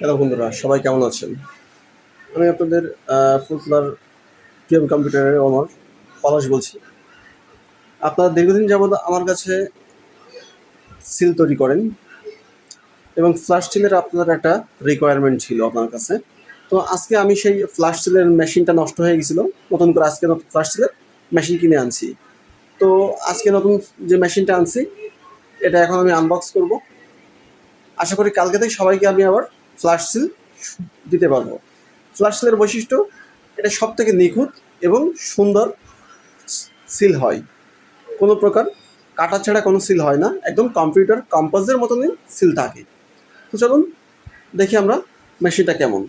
Hello বন্ধুরা সবাই কেমন আছেন? আমি আপনাদের আহ, ফুলফুলার পিএম কম্পিউটারের ওনার পলাশ বলছি। আপনারা দীর্ঘদিন যাবৎ আমার কাছে সিল তৈরি করেন এবং ফ্ল্যাশ সিলের আপনার একটা রিকোয়ারমেন্ট ছিল আপনার কাছে। তো আজকে আমি সেই ফ্ল্যাশ সিলের মেশিনটা নষ্ট হয়ে গেছিল। নতুন করে আজকে ফ্ল্যাশ সিলের মেশিন কিনে আনছি। তো আজকে নতুন যে মেশিনটা আনছি এটা এখন আমি আনবক্স করব। আশা করি কালকে থেকে সবাইকে আমি আবার ফ্ল্যাশ সিল দিতে পারব ফ্ল্যাশ সিলের বৈশিষ্ট্য, এটা সব থেকে নিখুঁত এবং সুন্দর সিল হয়। কোনো প্রকার কাটা ছাড়া কোনো সিল হয় না, একদম কম্পিউটার কম্পাসের মতনই সিল থাকে। তো চলুন দেখি আমরা মেশিনটা কেমন।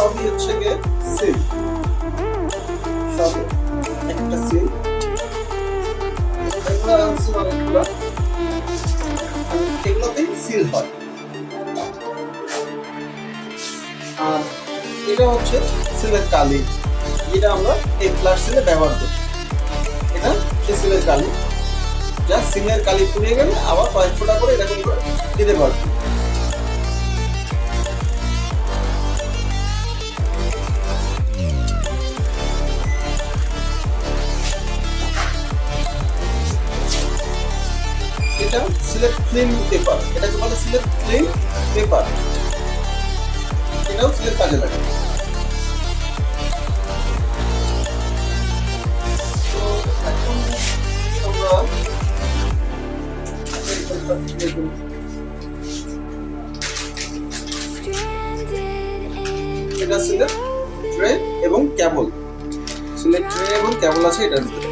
সবই হচ্ছে গিয়ে সিল একটা সিল এগুলোতেই সিল হয়। এটা হচ্ছে সিলের কালি। আমরা এই ব্যবহার করি। এটা সিলের কালি। যা সিলের গেলে আবার কয়েক ফোঁটা করে এরকম করে দিতে পারবে এটা সিলেট ফিল্ম পেপার। এটাকে বলে সিলেক্ট ফিল্ম পেপার। এটাও সিলেট কাজে লাগে। এটা সিলেট ট্রে এবং ক্যাবল। সিলেক্ট ট্রে এবং ক্যাবল আছে এটার ভিতরে।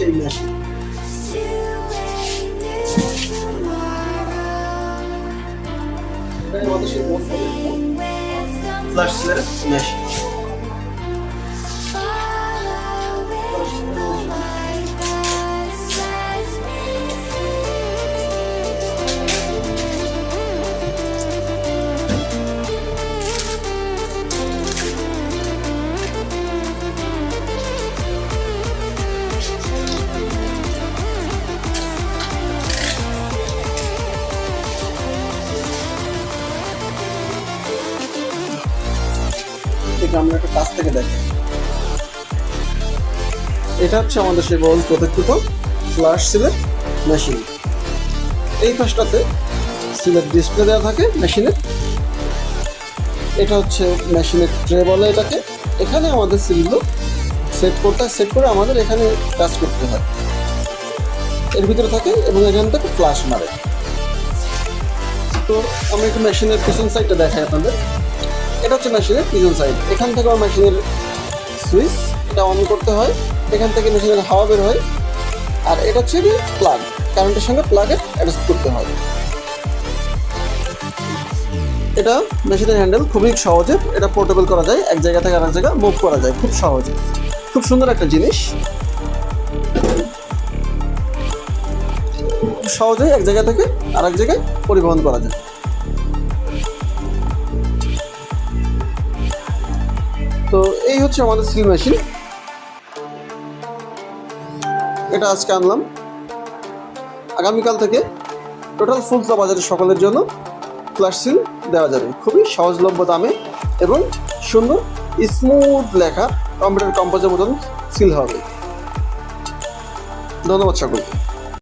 সেই মেশিন এটা আমাদের সেই ফ্ল্যাশ থেকে আমরা একটা কাছ থেকে দেখি। এটা হচ্ছে আমাদের সেই বহুল প্রতীক্ষিত ফ্ল্যাশ সিলের মেশিন এই পাশটাতে সিলের ডিসপ্লে দেওয়া থাকে মেশিনের এটা হচ্ছে মেশিনের ট্রে বলে এটাকে। এখানে আমাদের সিলগুলো সেট করতে হয় সেট করে আমাদের এখানে কাজ করতে হয়। এর ভিতরে থাকে এবং এখান থেকে ফ্ল্যাশ মারে। তো আমি একটু মেশিনের পিছন সাইডটা দেখাই আপনাদের। এটা হচ্ছে মেশিনের পিছন সাইড এখান থেকে আমার মেশিনের সুইচ এটা অন করতে হয়। এখান থেকে মেশিনের হাওয়া বের হয়। আর এটা হচ্ছে কি প্লাগ কারেন্টের সঙ্গে প্লাগে অ্যাডজাস্ট করতে হয়। এটা মেশিনের হ্যান্ডেল খুবই সহজে, এটা পোর্টেবল করা যায়, এক জায়গা থেকে আরেক জায়গা মুভ করা যায়, খুব সহজে। খুব সুন্দর একটা জিনিস। খুব সহজেই এক জায়গা থেকে আরেক জায়গায় পরিবহন করা যায়। তো এই হচ্ছে আমাদের সিল মেশিন এটা আজকে আনলাম। আগামীকাল থেকে টোটাল ফুলফ্লা বাজারের সকলের জন্য ফ্ল্যাশ সিল দেওয়া যাবে। খুবই সহজলভ্য দামে এবং সুন্দর স্মুথ লেখা কম্পিউটার কম্পোজের মতন সিল হবে। ধন্যবাদ সকলকে।